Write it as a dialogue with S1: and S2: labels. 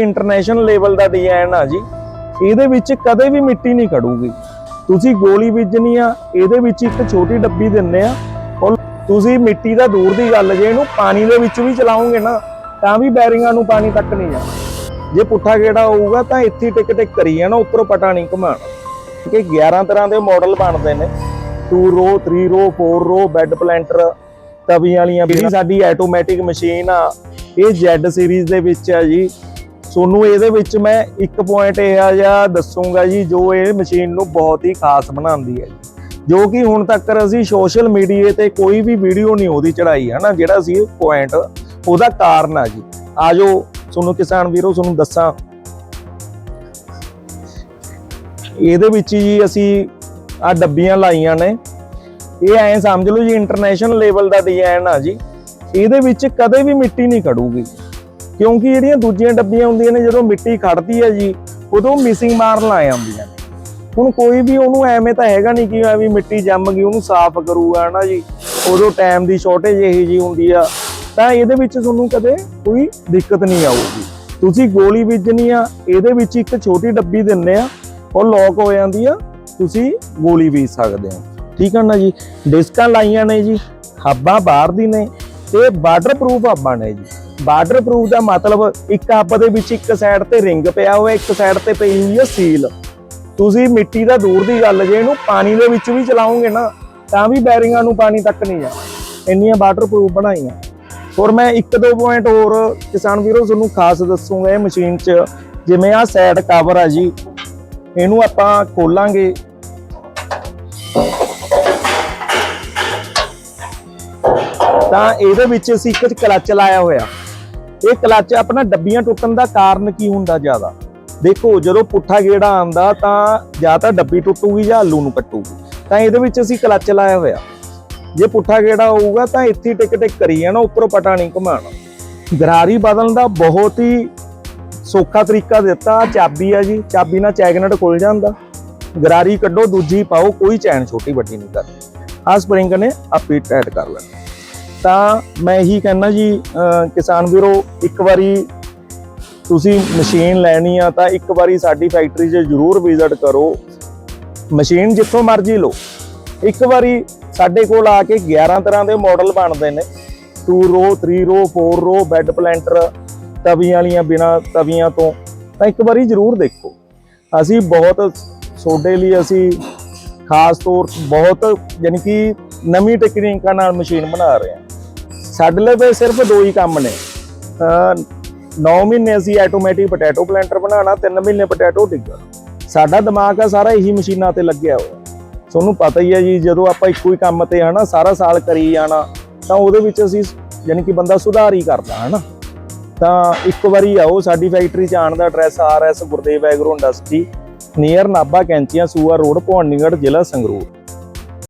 S1: International level ਦਾ design ਆ ਜੀ, ਇਹਦੇ ਵਿੱਚ ਕਦੇ ਵੀ ਮਿੱਟੀ ਨਹੀਂ ਖੜੂਗੀ। ਤੁਸੀਂ ਗੋਲੀ ਬੀਜਣੀ ਆ, ਇਹਦੇ ਵਿੱਚ ਇੱਕ ਛੋਟੀ ਡੱਬੀ ਦਿੰਨੇ ਆ, ਔਰ ਤੁਸੀਂ ਮਿੱਟੀ ਦਾ ਦੂਰ ਦੀ ਗੱਲ, ਜੇ ਇਹਨੂੰ ਪਾਣੀ ਦੇ ਵਿੱਚ ਵੀ ਚਲਾਉਂਗੇ ਨਾ, ਤਾਂ ਵੀ ਬੈਰਿੰਗਾਂ ਨੂੰ ਪਾਣੀ ਤੱਕ ਨਹੀਂ ਜਾਣਾ। ਜੇ ਪੁੱਠਾ ਗੇੜਾ ਹੋਊਗਾ, ਤਾਂ ਇੱਥੇ ਟਿਕ ਟਿਕ ਕਰੀ ਜਾਣਾ, ਉੱਪਰੋਂ ਪਟਾ ਨਹੀਂ ਘੁਮਾਣਾ ਕਿ 11 ਤਰ੍ਹਾਂ ਦੇ ਮਾਡਲ ਬਣਦੇ ਨੇ। 2 ਰੋ 3 ਰੋ 4 ਰੋ ਬੈੱਡ ਪਲੈਂਟਰ ਤਵੀਆਂ ਵਾਲੀਆਂ ਜਿਹੜੀ ਸਾਡੀ ਆਟੋਮੈਟਿਕ ਮਸ਼ੀਨ ਆ। ਇਹ Z ਸੀਰੀਜ਼ ਦੇ ਵਿੱਚ ਆ ਜੀ। ਤੁਹਾਨੂੰ ਇਹਦੇ ਵਿੱਚ ਮੈਂ ਇੱਕ ਪੁਆਇੰਟ ਇਹ ਆ ਜਾਂ ਦੱਸੂਗਾ ਜੀ, ਜੋ ਇਹ ਮਸ਼ੀਨ ਨੂੰ ਬਹੁਤ ਹੀ ਖਾਸ ਬਣਾਉਂਦੀ ਹੈ ਜੀ। ਜੋ ਕਿ ਹੁਣ ਤੱਕ ਅਸੀਂ ਸੋਸ਼ਲ ਮੀਡੀਆ ਤੇ ਕੋਈ ਵੀ ਵੀਡੀਓ ਨਹੀਂ ਉਹਦੀ ਚੜਾਈ ਹੈ ਨਾ ਜਿਹੜਾ ਸੀ ਪੁਆਇੰਟ ਉਹਦਾ ਕਾਰਨ ਆ ਜੀ। ਆਜੋ ਤੁਹਾਨੂੰ ਕਿਸਾਨ ਵੀਰੋ ਤੁਹਾਨੂੰ ਦੱਸਾਂ। ਇਹਦੇ ਵਿੱਚ ਜੀ ਅਸੀਂ ਆ ਡੱਬੀਆਂ ਲਾਈਆਂ ਨੇ। ਇਹ ਐਂ ਸਮਝ ਲਓ ਜੀ ਇੰਟਰਨੈਸ਼ਨਲ ਲੈਵਲ ਦਾ ਡਿਜ਼ਾਈਨ ਆ ਜੀ। ਇਹਦੇ ਵਿੱਚ ਕਦੇ ਵੀ ਮਿੱਟੀ ਨਹੀਂ ਖੜੂਗੀ। ਕਿਉਂਕਿ ਜਿਹੜੀਆਂ ਦੂਜੀਆਂ ਡੱਬੀਆਂ ਹੁੰਦੀਆਂ ਨੇ, ਜਦੋਂ ਮਿੱਟੀ ਖੜਦੀ ਹੈ ਜੀ, ਉਦੋਂ ਮਿਸਿੰਗ ਮਾਰਨ ਲਾ ਜਾਂਦੀਆਂ ਨੇ। ਹੁਣ ਕੋਈ ਵੀ ਉਹਨੂੰ ਐਵੇਂ ਤਾਂ ਹੈਗਾ ਨਹੀਂ ਕਿ ਐਵੇਂ ਮਿੱਟੀ ਜੰਮ ਗਈ, ਉਹਨੂੰ ਸਾਫ਼ ਕਰੂਗਾ ਨਾ ਜੀ। ਉਦੋਂ ਟਾਈਮ ਦੀ ਸ਼ਾਰਟੇਜ ਇਹੀ ਜੀ ਹੁੰਦੀ ਆ। ਤਾਂ ਇਹਦੇ ਵਿੱਚ ਤੁਹਾਨੂੰ ਕਦੇ ਕੋਈ ਦਿੱਕਤ ਨਹੀਂ ਆਊਗੀ। ਤੁਸੀਂ ਗੋਲੀ ਬੀਜਣੀ ਆ, ਇਹਦੇ ਵਿੱਚ ਇੱਕ ਛੋਟੀ ਡੱਬੀ ਦਿੰਨੇ ਆ, ਉਹ ਲੌਕ ਹੋ ਜਾਂਦੀ ਆ, ਤੁਸੀਂ ਗੋਲੀ ਬੀਜ ਸਕਦੇ ਹੋ। ਠੀਕ ਹੈ ਨਾ ਜੀ? ਡਿਸਕਾਂ ਲਾਈਆਂ ਨੇ ਜੀ, ਹੱਬਾਂ ਬਾਹਰ ਦੀ ਨੇ, ਤੇ ਵਾਟਰਪ੍ਰੂਫ ਹੱਬਾਂ ਨੇ ਜੀ। ਵਾਟਰਪ੍ਰੂਫ ਦਾ ਮਤਲਬ ਇੱਕ ਹੱਬ ਦੇ ਵਿੱਚ ਇੱਕ ਸਾਈਡ ਤੇ ਰਿੰਗ ਪਿਆ ਹੋਇਆ, ਇੱਕ ਸਾਈਡ ਤੇ ਪਈ ਹੋਈ ਹੈ ਸੀਲ ਤੁਸੀਂ ਮਿੱਟੀ ਦਾ ਦੂਰ ਦੀ ਗੱਲ, ਜੇ ਇਹਨੂੰ ਪਾਣੀ ਦੇ ਵਿੱਚ ਵੀ ਚਲਾਉਂਗੇ ਨਾ, ਤਾਂ ਵੀ ਬੈਰਿੰਗਾਂ ਨੂੰ ਪਾਣੀ ਤੱਕ ਨਹੀਂ ਜਾਣਾ। ਇੰਨੀਆਂ ਵਾਟਰਪ੍ਰੂਫ ਬਣਾਈਆਂ। ਹੋਰ ਮੈਂ ਇੱਕ ਦੋ ਪੁਆਇੰਟ ਹੋਰ ਕਿਸਾਨ ਵੀਰੋ ਤੁਹਾਨੂੰ ਖਾਸ ਦੱਸੂਗਾ ਇਹ ਮਸ਼ੀਨ 'ਚ। ਜਿਵੇਂ ਆ ਸਾਈਡ ਕਵਰ ਆ ਜੀ, ਇਹਨੂੰ ਆਪਾਂ ਖੋਲਾਂਗੇ। ਤਾਂ ਇਹਦੇ ਵਿੱਚ ਅਸੀਂ ਇੱਕ ਕਲਚ ਲਾਇਆ ਹੋਇਆ। ਇਹ ਕਲੱਚ ਆਪਣਾ ਡੱਬੀਆਂ ਟੁੱਟਣ ਦਾ ਕਾਰਨ ਕੀ ਹੁੰਦਾ ਜ਼ਿਆਦਾ? ਦੇਖੋ, ਜਦੋਂ ਪੁੱਠਾ ਗੇੜਾ ਆਂਦਾ ਤਾਂ ਜਾਂ ਤਾਂ ਡੱਬੀ ਟੁੱਟੂਗੀ ਜਾਂ ਆਲੂ ਨੂੰ ਕੱਟੂਗੀ। ਤਾਂ ਇਹਦੇ ਵਿੱਚ ਅਸੀਂ ਕਲੱਚ ਲਾਇਆ ਹੋਇਆ। ਜੇ ਪੁੱਠਾ ਗੇੜਾ ਹੋਊਗਾ ਤਾਂ ਇੱਥੇ ਟਿਕ ਟਿਕ ਕਰੀ ਜਾਣਾ, ਉੱਪਰੋਂ ਪਟਾ ਨਹੀਂ ਘੁਮਾਉਣਾ। ਗਰਾਰੀ ਬਦਲਣ ਦਾ ਬਹੁਤ ਹੀ ਸੌਖਾ ਤਰੀਕਾ ਦਿੱਤਾ ਚਾਬੀ ਆ ਜੀ, ਚਾਬੀ ਨਾਲ ਚੈਗਨਟ ਖੁੱਲ ਜਾਂਦਾ। ਗਰਾਰੀ ਕੱਢੋ, ਦੂਜੀ ਪਾਓ, ਕੋਈ ਚੈਨ ਛੋਟੀ ਵੱਡੀ ਨਹੀਂ ਕਰਦੀ। ਆ ਸਪਰਿੰਗ ਨੇ ਆਪੇ ਟਾਈਟ ਕਰ ਲੈਣਾ। ਤਾਂ ਮੈਂ ਇਹੀ ਕਹਿਣਾ ਜੀ ਕਿਸਾਨ ਵੀਰੋ, ਇੱਕ ਵਾਰੀ ਤੁਸੀਂ ਮਸ਼ੀਨ ਲੈਣੀ ਆ ਤਾਂ ਇੱਕ ਵਾਰੀ ਸਾਡੀ ਫੈਕਟਰੀ 'ਚ ਜ਼ਰੂਰ ਵਿਜ਼ਿਟ ਕਰੋ। ਮਸ਼ੀਨ ਜਿੱਥੋਂ ਮਰਜ਼ੀ ਲਓ। ਇੱਕ ਵਾਰੀ ਸਾਡੇ ਕੋਲ ਆ ਕੇ 11 ਤਰ੍ਹਾਂ ਦੇ ਮਾਡਲ ਬਣਦੇ ਨੇ। 2 ਰੋ 3 ਰੋ 4 ਰੋ ਬੈੱਡ ਪਲੈਂਟਰ ਤਵੀਆਂ ਵਾਲੀਆਂ ਬਿਨਾ ਤਵੀਆਂ ਤੋਂ। ਤਾਂ ਇੱਕ ਵਾਰੀ ਜ਼ਰੂਰ ਦੇਖੋ। ਅਸੀਂ ਬਹੁਤ ਤੁਹਾਡੇ ਲਈ ਅਸੀਂ ਖਾਸ ਤੌਰ ਬਹੁਤ ਯਾਨੀ ਕਿ ਨਵੀਂ ਟੈਕਨੀਕਾਂ ਨਾਲ ਮਸ਼ੀਨ ਬਣਾ ਰਹੇ ਹਾਂ। ਸਾਡੇ ਲਈ ਸਿਰਫ ਦੋ ਹੀ ਕੰਮ ਨੇ। 9 ਮਹੀਨੇ ਅਸੀਂ ਆਟੋਮੈਟਿਕ ਪੋਟੈਟੋ ਪਲੈਂਟਰ ਬਣਾਉਣਾ 3 ਮਹੀਨੇ ਪੋਟੈਟੋ ਡਿੱਗਰ ਸਾਡਾ ਦਿਮਾਗ ਆ, ਸਾਰਾ ਇਹੀ ਮਸ਼ੀਨਾਂ ਤੇ ਲੱਗਿਆ ਹੋਇਆ। ਤੁਹਾਨੂੰ ਪਤਾ ਹੀ ਹੈ ਜੀ, ਜਦੋਂ ਆਪਾਂ ਇੱਕੋ ਹੀ ਕੰਮ ਤੇ ਹਨਾ, ਸਾਰਾ ਸਾਲ ਕਰੀ ਜਾਣਾ, ਤਾਂ ਉਹਦੇ ਵਿੱਚ ਅਸੀਂ ਯਾਨੀ ਕਿ ਬੰਦਾ ਸੁਧਾਰ ਹੀ ਕਰਦਾ, ਹਨਾ। ਤਾਂ ਇੱਕ ਵਾਰੀ ਆਓ, ਸਾਡੀ ਫੈਕਟਰੀ ਚ ਆਉਣ ਦਾ address R S Gurdev Agro Industry near Nabha Kainchian, Sua road, Bhawanigarh, ਜ਼ਿਲ੍ਹਾ ਸੰਗਰੂਰ।